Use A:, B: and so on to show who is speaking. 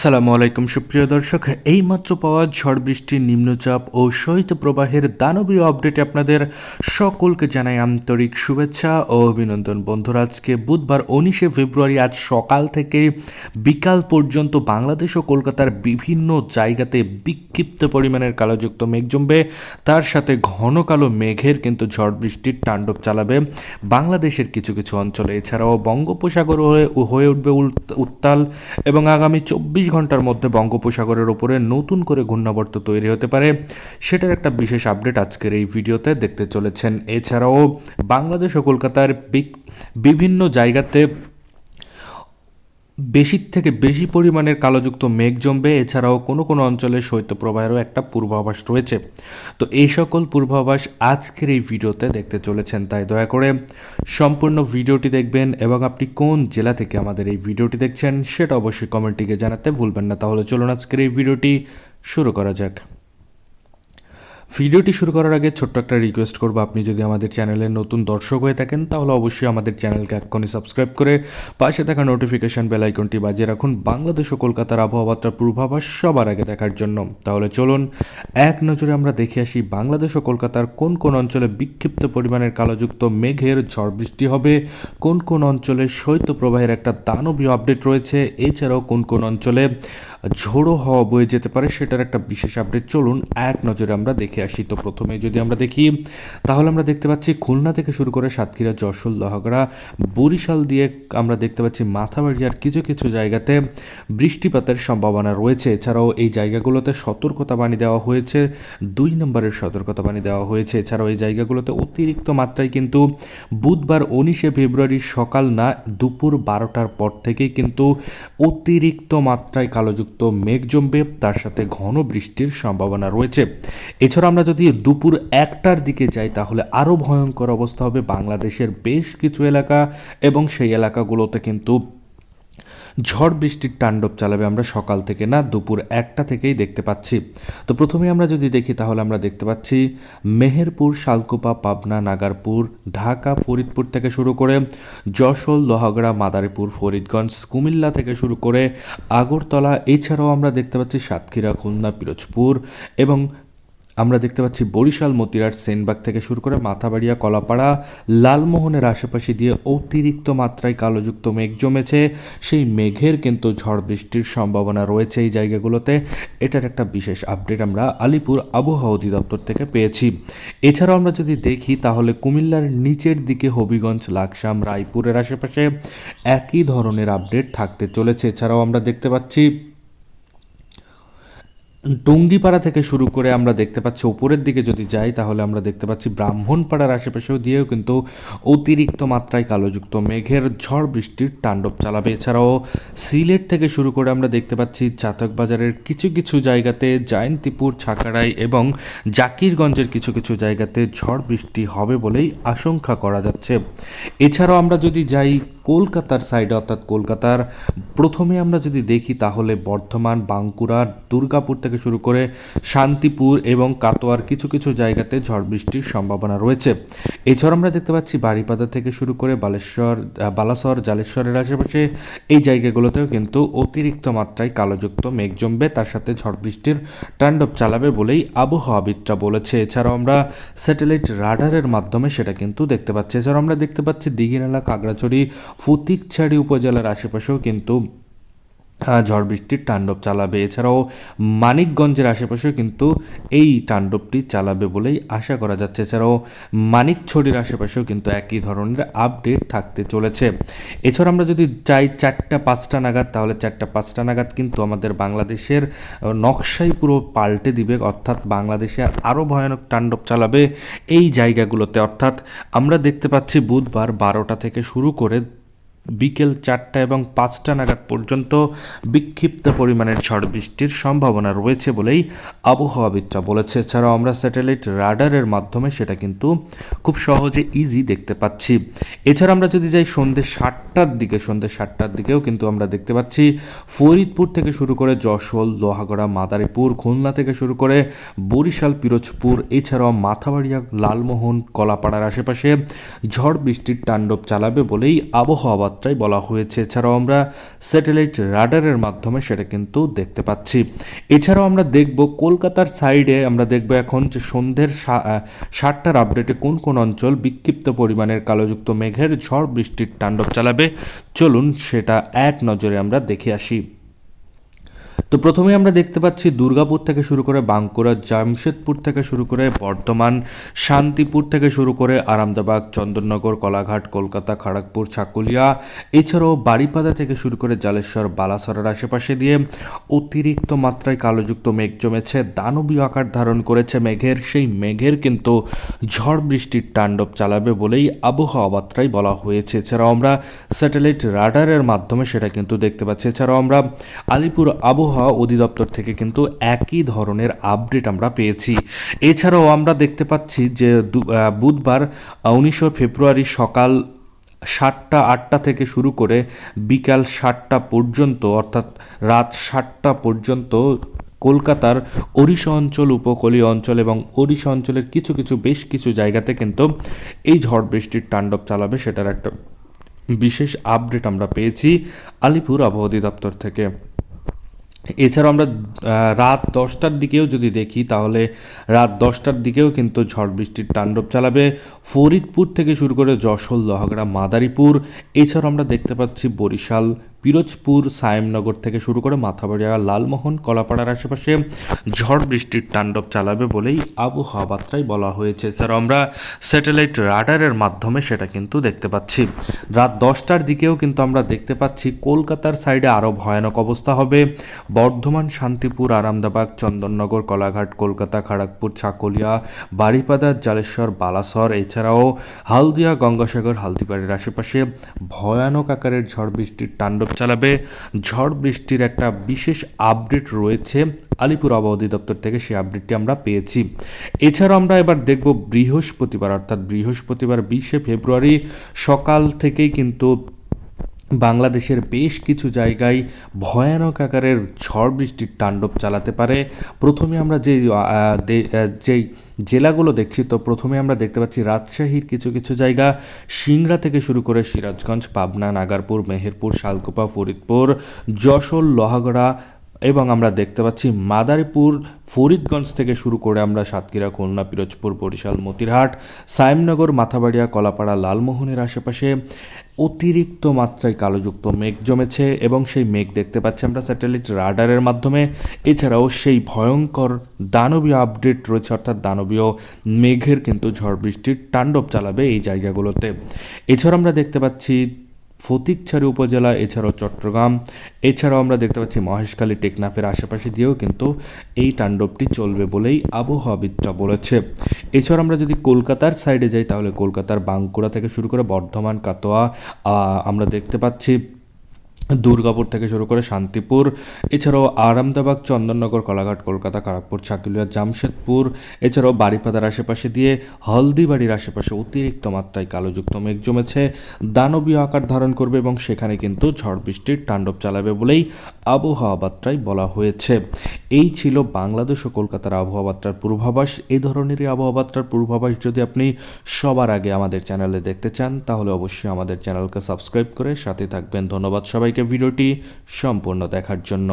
A: আসসালামু আলাইকুম, সুপ্রিয় দর্শক। এইমাত্র পাওয়া ঝড় বৃষ্টির নিম্নচাপ ও শৈত্য প্রবাহের দানবীয় আপডেটে আপনাদের সকলকে জানাই আন্তরিক শুভেচ্ছা ও অভিনন্দন। বন্ধুরা, আজকে বুধবার উনিশে ফেব্রুয়ারি, আজ সকাল থেকে বিকাল পর্যন্ত বাংলাদেশ ও কলকাতার বিভিন্ন জায়গাতে বিক্ষিপ্ত পরিমাণের কালোযুক্ত মেঘ জমবে। তার সাথে ঘন কালো মেঘের কিন্তু ঝড় বৃষ্টির তাণ্ডব চালাবে বাংলাদেশের কিছু কিছু অঞ্চলে। এছাড়াও বঙ্গোপসাগর হয়ে হয়ে উঠবে উত্তাল এবং আগামী চব্বিশ ঘণ্টার মধ্যে বঙ্গোপসাগরের ওপরে নতুন করে ঘূর্ণাবর্ত তৈরি হতে পারে, সেটার একটা বিশেষ আপডেট আজকের এই ভিডিওতে দেখতে চলেছেন। এছাড়াও বাংলাদেশ ও কলকাতার বিভিন্ন জায়গাতে বেশির থেকে বেশি পরিমাণের কালোযুক্ত মেঘ জমবে। এছাড়াও কোনো কোনো অঞ্চলে শৈত্যপ্রবাহেরও একটা পূর্বাভাস রয়েছে। তো এই সকল পূর্বাভাস আজকের এই ভিডিওতে দেখতে চলেছেন, তাই দয়া করে সম্পূর্ণ ভিডিওটি দেখবেন এবং আপনি কোন জেলা থেকে আমাদের এই ভিডিওটি দেখছেন সেটা অবশ্যই কমেন্টটিকে জানাতে ভুলবেন না। তাহলে চলুন আজকের এই ভিডিওটি শুরু করা যাক। ভিডিওটি শুরু করার আগে ছোট্ট একটা রিকোয়েস্ট করব। আপনি যদি আমাদের চ্যানেলের নতুন দর্শক হয়ে থাকেন, তাহলে অবশ্যই আমাদের চ্যানেলকে এক্ষুনি সাবস্ক্রাইব করে পাশে থাকা নোটিফিকেশান বেল আইকনটি বাজিয়ে রাখুন। বাংলাদেশ ও কলকাতার আবহাওয়াটার পূর্বাভাস সবার আগে দেখার জন্য। তাহলে চলুন, এক নজরে আমরা দেখে আসি বাংলাদেশ ও কলকাতার কোন কোন অঞ্চলে বিক্ষিপ্ত পরিমাণের কালোযুক্ত মেঘের ঝড় বৃষ্টি হবে, কোন কোন অঞ্চলে শৈত্যপ্রবাহের একটা দানবীয় আপডেট রয়েছে, এছাড়াও কোন কোন অঞ্চলে ঝোড়ো হওয়া বয়ে যেতে পারে সেটার একটা বিশেষ আপডেট চলুন, এক নজরে আমরা দেখে আসি। তো প্রথমে যদি আমরা দেখি, তাহলে আমরা দেখতে পাচ্ছি খুলনা থেকে শুরু করে সাতক্ষীরা, যশোর, লহগড়া, বরিশাল দিয়ে আমরা দেখতে পাচ্ছি মাথাবাড়িয়ার কিছু কিছু জায়গাতে বৃষ্টিপাতের সম্ভাবনা রয়েছে। এছাড়াও এই জায়গাগুলোতে সতর্কতা বাণী দেওয়া হয়েছে, দুই নম্বরের সতর্কতা বাণী দেওয়া হয়েছে। এছাড়াও এই জায়গাগুলোতে অতিরিক্ত মাত্রায় কিন্তু বুধবার উনিশে ফেব্রুয়ারি সকাল না, দুপুর বারোটার পর থেকেই কিন্তু অতিরিক্ত মাত্রায় কালোযুক্ত মেঘ জমবে। তার সাথে ঘন বৃষ্টির সম্ভাবনা রয়েছে। এছাড়া আমরা যদি দুপুর একটার দিকে যাই, তাহলে আরও ভয়ঙ্কর অবস্থা হবে বাংলাদেশের বেশ কিছু এলাকা এবং সেই এলাকাগুলোতে কিন্তু ঝড় বৃষ্টির তাণ্ডব চালাবে আমরা সকাল থেকে না, দুপুর একটা থেকেই দেখতে পাচ্ছি। তো প্রথমে আমরা যদি দেখি, তাহলে আমরা দেখতে পাচ্ছি মেহেরপুর, শালকুপা, পাবনা, নাগারপুর, ঢাকা, ফরিদপুর থেকে শুরু করে যশোর, লোহাগড়া, মাদারীপুর, ফরিদগঞ্জ, কুমিল্লা থেকে শুরু করে আগরতলা, এছাড়াও আমরা দেখতে পাচ্ছি সাতক্ষীরা, খুলনা, পিরোজপুর এবং আমরা দেখতে পাচ্ছি বরিশাল মতিরাট সেনবাগ থেকে শুরু করে মাথাবাড়িয়া, কলাপাড়া, লালমোহনের আশেপাশে দিয়ে অতিরিক্ত মাত্রায় কালোযুক্ত মেঘ জমেছে। সেই মেঘের কিন্তু ঝড় বৃষ্টির সম্ভাবনা রয়েছে এই জায়গাগুলোতে। এটার একটা বিশেষ আপডেট আমরা আলিপুর আবহাওয়া অধিদপ্তর থেকে পেয়েছি। এছাড়াও আমরা যদি দেখি, তাহলে কুমিল্লার নিচের দিকে হবিগঞ্জ, লাকসাম, রায়পুরের আশেপাশে একই ধরনের আপডেট থাকতে চলেছে। এছাড়াও আমরা দেখতে পাচ্ছি টুঙ্গিপাড়া থেকে শুরু করে আমরা দেখতে পাচ্ছি উপরের দিকে যদি যাই, তাহলে আমরা দেখতে পাচ্ছি ব্রাহ্মণপাড়ার আশেপাশেও দিয়েও কিন্তু অতিরিক্ত মাত্রায় কালোযুক্ত মেঘের ঝড় বৃষ্টির তাণ্ডব চালাবে। এছাড়াও সিলেট থেকে শুরু করে আমরা দেখতে পাচ্ছি চাতক বাজারের কিছু কিছু জায়গাতে জয়ন্তীপুর, ছাকাড়াই এবং জাকিরগঞ্জের কিছু কিছু জায়গাতে ঝড় বৃষ্টি হবে বলেই আশঙ্কা করা যাচ্ছে। এছাড়াও আমরা যদি যাই কলকাতার সাইডে অর্থাৎ কলকাতার প্রথমে আমরা যদি দেখি তাহলে বর্ধমান, বাঁকুড়া, দুর্গাপুর থেকে শুরু করে শান্তিপুর এবং কাতোয়ার কিছু কিছু জায়গাতে ঝড় বৃষ্টির সম্ভাবনা রয়েছে। এছাড়া আমরা দেখতে পাচ্ছি বাড়িপাদা থেকে শুরু করে বালেশ্বর বালাসর, জালেশ্বরের আশেপাশে এই জায়গাগুলোতেও কিন্তু অতিরিক্ত মাত্রায় কালোযুক্ত মেঘ জমবে। তার সাথে ঝড় বৃষ্টির তাণ্ডব চালাবে বলেই আবহাওয়াবিদরা বলেছে। এছাড়াও আমরা স্যাটেলাইট রাডারের মাধ্যমে সেটা কিন্তু দেখতে পাচ্ছি। এছাড়াও আমরা দেখতে পাচ্ছি দিঘিনালা, কাগড়াছড়ি ফতিকছড়ি উপজেলার আশেপাশেও কিন্তু ঝড় বৃষ্টির তাণ্ডব চালাবে। এছাড়াও মানিকগঞ্জের আশেপাশেও কিন্তু এই তাণ্ডবটি চালাবে বলেই আশা করা যাচ্ছে। এছাড়াও মানিকছড়ির আশেপাশেও কিন্তু একই ধরনের আপডেট থাকতে চলেছে। এছাড়া আমরা যদি চাই চারটা পাঁচটা নাগাদ, তাহলে চারটা পাঁচটা নাগাদ কিন্তু আমাদের বাংলাদেশের নকশাই পুরো পাল্টে দিবে। অর্থাৎ বাংলাদেশে আরও ভয়ানক তাণ্ডব চালাবে এই জায়গাগুলোতে। অর্থাৎ আমরা দেখতে পাচ্ছি বুধবার বারোটা থেকে শুরু করে বিকেল চারটা এবং পাঁচটা নাগাদ পর্যন্ত বিক্ষিপ্ত পরিমাণের ঝড় বৃষ্টির সম্ভাবনা রয়েছে বলেই আবহাওয়াবিদরা বলেছে। এছাড়াও আমরা স্যাটেলাইট রাডারের মাধ্যমে সেটা কিন্তু খুব সহজে ইজি দেখতে পাচ্ছি। এছাড়া আমরা যদি যাই সন্ধ্যে সাতটার দিকে, সন্ধ্যে সাতটার দিকেও কিন্তু আমরা দেখতে পাচ্ছি ফরিদপুর থেকে শুরু করে যশোর, লোহাগড়া, মাদারীপুর, খুলনা থেকে শুরু করে বরিশাল, পিরোজপুর, এছাড়াও মাথাবাড়িয়া, লালমোহন, কলাপাড়ার আশেপাশে ঝড় বৃষ্টির তাণ্ডব চালাবে বলেই আবহাওয়া আবহাওয়াবার্তায় বলা হয়েছে। এছাড়াও আমরা স্যাটেলাইট রাডারের মাধ্যমে সেটা কিন্তু দেখতে পাচ্ছি। এছাড়াও আমরা দেখব কলকাতার সাইডে আমরা দেখব এখন যে সন্ধ্যের সাতটার আপডেটে কোন কোন অঞ্চল বিক্ষিপ্ত পরিমাণের কালোযুক্ত মেঘের ঝড় বৃষ্টির তাণ্ডব চালাবে। চলুন সেটা এক নজরে আমরা দেখে আসি। তো প্রথমে আমরা দেখতে পাচ্ছি দুর্গাপুর থেকে শুরু করে বাঁকুড়া, জামশেদপুর থেকে শুরু করে বর্ধমান, শান্তিপুর থেকে শুরু করে আরামদাবাগ চন্দননগর, কলাঘাট, কলকাতা, খড়গপুর, ছাকুলিয়া, এছাড়াও বাড়িপাদা থেকে শুরু করে জালেশ্বর, বালাসরের আশেপাশে দিয়ে অতিরিক্ত মাত্রায় কালোযুক্ত মেঘ জমেছে, দানবীয় আকার ধারণ করেছে মেঘের, সেই মেঘের কিন্তু ঝড় বৃষ্টির তাণ্ডব চালাবে বলেই আবহাওয়া বার্তায় বলা হয়েছে। এছাড়াও আমরা স্যাটেলাইট রাডারের মাধ্যমে সেটা কিন্তু দেখতে পাচ্ছি। এছাড়াও আমরা আলিপুর আবহাওয়া অধিদপ্তর থেকে কিন্তু একই ধরনের আপডেট আমরা পেয়েছি। এছাড়াও আমরা দেখতে পাচ্ছি যে বুধবার উনিশে ফেব্রুয়ারি সকাল সাতটা, আটটা থেকে শুরু করে বিকাল সাতটা পর্যন্ত, অর্থাৎ রাত সাতটা পর্যন্ত কলকাতার ওড়িশা অঞ্চল, উপকূলীয় অঞ্চল এবং ওড়িশা অঞ্চলের কিছু কিছু, বেশ কিছু জায়গাতে কিন্তু এই ঝড় বৃষ্টির তাণ্ডব চালাবে সেটার একটা বিশেষ আপডেট আমরা পেয়েছি আলিপুর আবহাওয়া অধিদপ্তর থেকে। এছাড়াও আমরা রাত দশটার দিকেও যদি দেখি, তাহলে রাত দশটার দিকেও কিন্তু ঝড় বৃষ্টির তাণ্ডব চালাবে। ফরিদপুর থেকে শুরু করে যশোর, লোহাগড়া, মাদারীপুর, এছাড়াও আমরা দেখতে পাচ্ছি বরিশাল পিরোজপুর সায়েমনগর থেকে শুরু করে মাথাবাড়িয়া, লালমোহন, কলাপাড়ার আশেপাশে ঝড় বৃষ্টির তাণ্ডব চালাবে বলেই আবহাওয়া বার্তায় বলা হয়েছে। এছাড়াও আমরা স্যাটেলাইট রাডারের মাধ্যমে সেটা কিন্তু দেখতে পাচ্ছি। রাত দশটার দিকেও কিন্তু আমরা দেখতে পাচ্ছি কলকাতার সাইডে আরও ভয়ানক অবস্থা হবে। বর্ধমান, শান্তিপুর আরামদাবাগ চন্দননগর, কলাঘাট, কলকাতা, খড়গপুর, ছাকলিয়া বাড়িপাদা জালেশ্বর, বালাসর, এছাড়াও হালদিয়া, গঙ্গাসাগর, হালদিবাড়ির আশেপাশে ভয়ানক আকারের ঝড় বৃষ্টির তাণ্ডব চালাবে। ঝড় বৃষ্টির একটা বিশেষ আপডেট রয়েছে আলিপুর আবহাওয়া অধিদপ্তর থেকে, সেই আপডেটটি আমরা পেয়েছি। এছাড়াও আমরা এবার দেখব বৃহস্পতিবার, অর্থাৎ বৃহস্পতিবার বিশে ফেব্রুয়ারি সকাল থেকেই কিন্তু বাংলাদেশের বেশ কিছু জায়গায় ভয়ানক আকারের ঝড় বৃষ্টির তাণ্ডব চালাতে পারে। প্রথমে আমরা যে যেই জেলাগুলো দেখছি, তো প্রথমে আমরা দেখতে পাচ্ছি রাজশাহীর কিছু কিছু জায়গা। সিংড়া থেকে শুরু করে সিরাজগঞ্জ, পাবনা, নাগারপুর, মেহেরপুর, শালকুপা, ফরিদপুর, যশোর, লোহাগড়া এবং আমরা দেখতে পাচ্ছি মাদারীপুর, ফরিদগঞ্জ থেকে শুরু করে আমরা সাতক্ষীরা, খুলনা, পিরোজপুর, বরিশাল, মতিরহাট, সায়েমনগর, মাথাবাড়িয়া, কলাপাড়া, লালমোহনের আশেপাশে অতিরিক্ত মাত্রায় কালোযুক্ত মেঘ জমেছে এবং সেই মেঘ দেখতে পাচ্ছি আমরা স্যাটেলাইট রাডারের মাধ্যমে। এছাড়াও সেই ভয়ঙ্কর দানবীয় আপডেট রয়েছে, অর্থাৎ দানবীয় মেঘের কিন্তু ঝড় বৃষ্টির তাণ্ডব চালাবে এই জায়গাগুলোতে। এছাড়া আমরা দেখতে পাচ্ছি ফতিকছড়ি উপজেলা এছাড়াও চট্টগ্রাম। এছাড়াও আমরা দেখতে পাচ্ছি মহেশখালী, টেকনাফের আশেপাশে দিয়েও কিন্তু এই তাণ্ডবটি চলবে বলেই আবহাওয়াবিদরা বলেছে। এছাড়া আমরা যদি কলকাতার সাইডে যাই, তাহলে কলকাতার বাঁকুড়া থেকে শুরু করে বর্ধমান কাতোয়া আমরা দেখতে পাচ্ছি দুর্গাপুর থেকে শুরু করে শান্তিপুর, এছাড়াও আরামদাবাগ চন্দননগর, কলাঘাট, কলকাতা খড়গপুর ছাকিলিয়া জামশেদপুর, এছাড়াও বাড়িপাদার আশেপাশে দিয়ে হলদিবাড়ির আশেপাশে অতিরিক্ত মাত্রায় কালোযুক্ত মেঘ জমেছে। দানবীয় আকার ধারণ করবে এবং সেখানে কিন্তু ঝড় বৃষ্টির তাণ্ডব চালাবে বলেই আবহাওয়া বার্তায় বলা হয়েছে। এই ছিল বাংলাদেশ ও কলকাতার আবহাওয়া বার্তার পূর্বাভাস। এই ধরনেরই আবহাওয়া বার্তার পূর্বাভাস যদি আপনি সবার আগে আমাদের চ্যানেলে দেখতে চান, তাহলে অবশ্যই আমাদের চ্যানেলকে সাবস্ক্রাইব করে সাথে থাকবেন। ধন্যবাদ সবাইকে। ভিডিওটি সম্পূর্ণ দেখার জন্য।